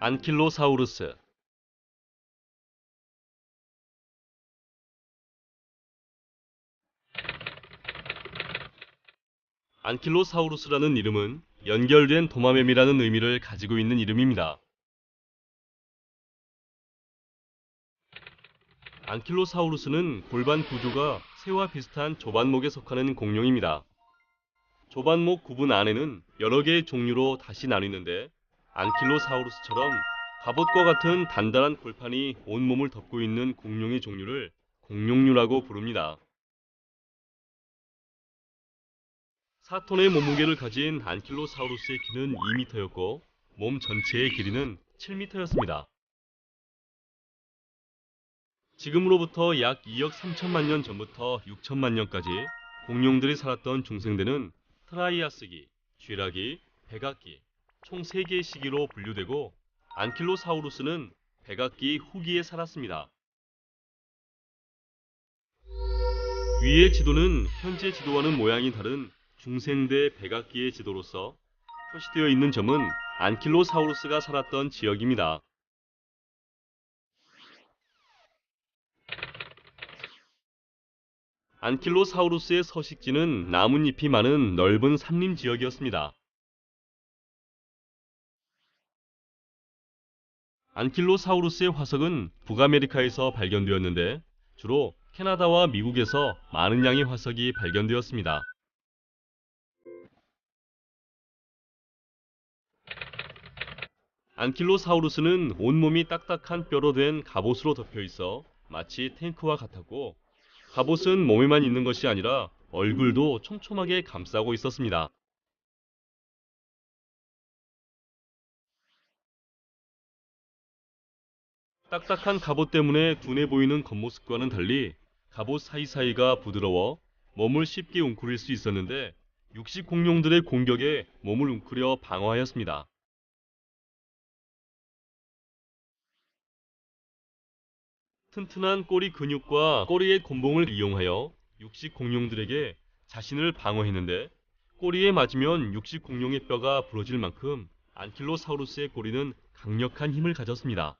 안킬로사우루스 안킬로사우루스라는 이름은 연결된 도마뱀이라는 의미를 가지고 있는 이름입니다. 안킬로사우루스는 골반 구조가 새와 비슷한 조반목에 속하는 공룡입니다. 조반목 구분 안에는 여러 개의 종류로 다시 나뉘는데 안킬로사우루스처럼 갑옷과 같은 단단한 골판이 온몸을 덮고 있는 공룡의 종류를 공룡류라고 부릅니다. 4톤의 몸무게를 가진 안킬로사우루스의 키는 2m였고 몸 전체의 길이는 7m였습니다. 지금으로부터 약 2억 3천만 년 전부터 6천만 년까지 공룡들이 살았던 중생대는 트라이아스기, 쥐라기, 백악기 총 3개의 시기로 분류되고 안킬로사우루스는 백악기 후기에 살았습니다. 위의 지도는 현재 지도와는 모양이 다른 중생대 백악기의 지도로서 표시되어 있는 점은 안킬로사우루스가 살았던 지역입니다. 안킬로사우루스의 서식지는 나뭇잎이 많은 넓은 산림 지역이었습니다. 안킬로사우루스의 화석은 북아메리카에서 발견되었는데 주로 캐나다와 미국에서 많은 양의 화석이 발견되었습니다. 안킬로사우루스는 온몸이 딱딱한 뼈로 된 갑옷으로 덮여 있어 마치 탱크와 같았고 갑옷은 몸에만 있는 것이 아니라 얼굴도 촘촘하게 감싸고 있었습니다. 딱딱한 갑옷 때문에 둔해 보이는 겉모습과는 달리 갑옷 사이사이가 부드러워 몸을 쉽게 웅크릴 수 있었는데 육식 공룡들의 공격에 몸을 웅크려 방어하였습니다. 튼튼한 꼬리 근육과 꼬리의 곤봉을 이용하여 육식 공룡들에게 자신을 방어했는데 꼬리에 맞으면 육식 공룡의 뼈가 부러질 만큼 안킬로사우루스의 꼬리는 강력한 힘을 가졌습니다.